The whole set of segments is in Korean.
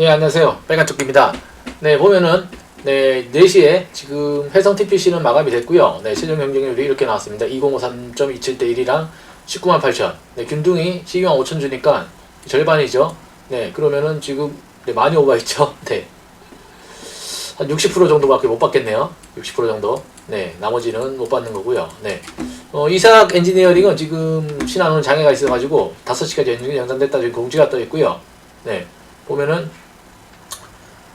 네, 안녕하세요. 빨간쪽입니다. 네, 보면은, 네, 4시에 지금 해성 TPC는 마감이 됐고요. 네, 최종 경쟁률이 이렇게 나왔습니다. 2053.27 대 1이랑 19만 8천. 네, 균등이 12만 5천 주니까 절반이죠. 네, 그러면은 지금 네, 많이 오버했죠. 네. 한 60% 정도밖에 못 받겠네요. 60% 정도. 네, 나머지는 못 받는 거고요. 네. 어, 이삭 엔지니어링은 지금 신한원 장애가 있어가지고 5시까지 연중이 연장됐다 지금 공지가 떠 있고요. 네. 보면은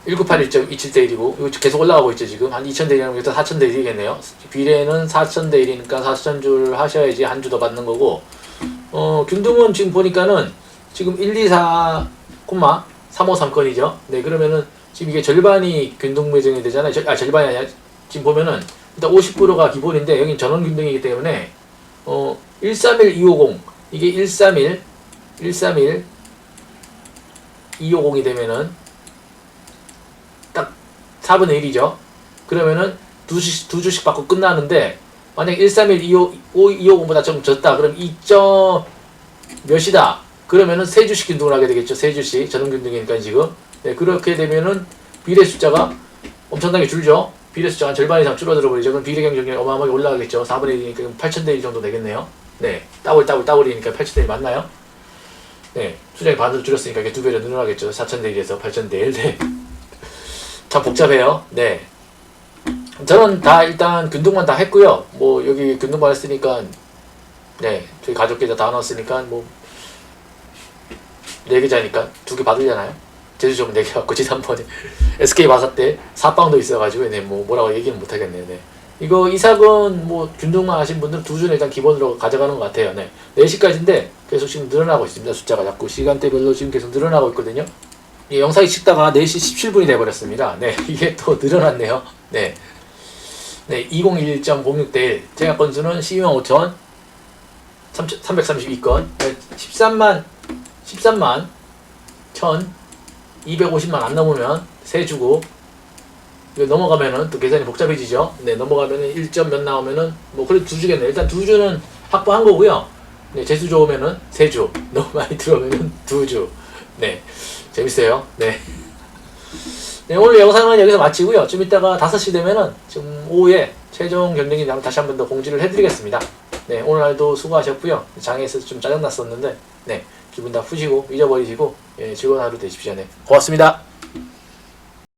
1981.27대 1이고 이거 계속 올라가고 있죠 지금. 한 2000대 1이면 일단 4000대 1이겠네요. 비례는 4000대 1이니까 4000줄 하셔야지 한 주 더 받는 거고. 어 균등은 지금 보니까는 지금 1, 2, 4, 콤마 353건이죠. 네 그러면은 지금 이게 절반이 균등 매정이 되잖아요. 절- 아 절반이 아니라 지금 보면은 일단 50%가 기본인데 여긴 전원 균등이기 때문에 어 131250 이게 131 131 250이 되면은 딱 4분의 1이죠. 그러면은 두 주씩, 두 주씩 받고 끝나는데 만약 131 250보다 좀 적다. 그럼 2점 몇이다. 그러면은 세 주씩 균등을 하게 되겠죠. 세 주씩 전원 균등이니까 지금. 네, 그렇게 되면은 비례 숫자가 엄청나게 줄죠. 비례 숫자가 한 절반 이상 줄어들어 버리죠. 그럼 비례 경쟁률이 어마어마하게 올라가겠죠. 4분의 1이니까 8천대 1 정도 되겠네요. 네, 따블 따블 따블이니까 8천대 1 맞나요? 네, 수량이 반으로 줄였으니까 이게 두 배로 늘어나겠죠. 4,000대 1에서 8,000대 1. 네. 참 복잡해요. 네. 저는 다 일단 균등만 다 했고요. 뭐 여기 균등만 했으니까 네, 저희 가족끼리 다 넣었으니까 뭐네 계좌니까 두 개 받으잖아요. 제주 좀 네개 받고 지난번에 SK 마사 때 사빵도 있어가지고 네, 뭐 뭐라고 얘기는 못 하겠네요. 네. 이거 이삭은 뭐 균등만 하신 분들은 두 주는 일단 기본으로 가져가는 것 같아요. 네. 4시까지인데 계속 지금 늘어나고 있습니다. 숫자가 자꾸 시간대별로 지금 계속 늘어나고 있거든요. 이 영상이 찍다가 4시 17분이 돼버렸습니다. 네. 이게 또 늘어났네요. 네. 네. 201.06대 1. 제가 건수는 12만 5천 332건. 네. 13만 13만 1천 250만 안 넘으면 세 주고 이거 넘어가면은 또 계산이 복잡해지죠. 네, 넘어가면은 1점 몇 나오면은 뭐 그래도 두 주겠네. 일단 두 주는 확보한 거고요. 네, 재수 좋으면은 세 주. 너무 많이 들어오면은 두 주. 네, 재밌어요. 네. 네, 오늘 영상은 여기서 마치고요. 좀 이따가 5시 되면은 좀 오후에 최종 경쟁이 나면 다시 한 번 더 공지를 해드리겠습니다. 네, 오늘날도 수고하셨고요. 장애에서 좀 짜증났었는데, 네, 기분 다 푸시고 잊어버리시고, 예, 즐거운 하루 되십시오. 네, 고맙습니다.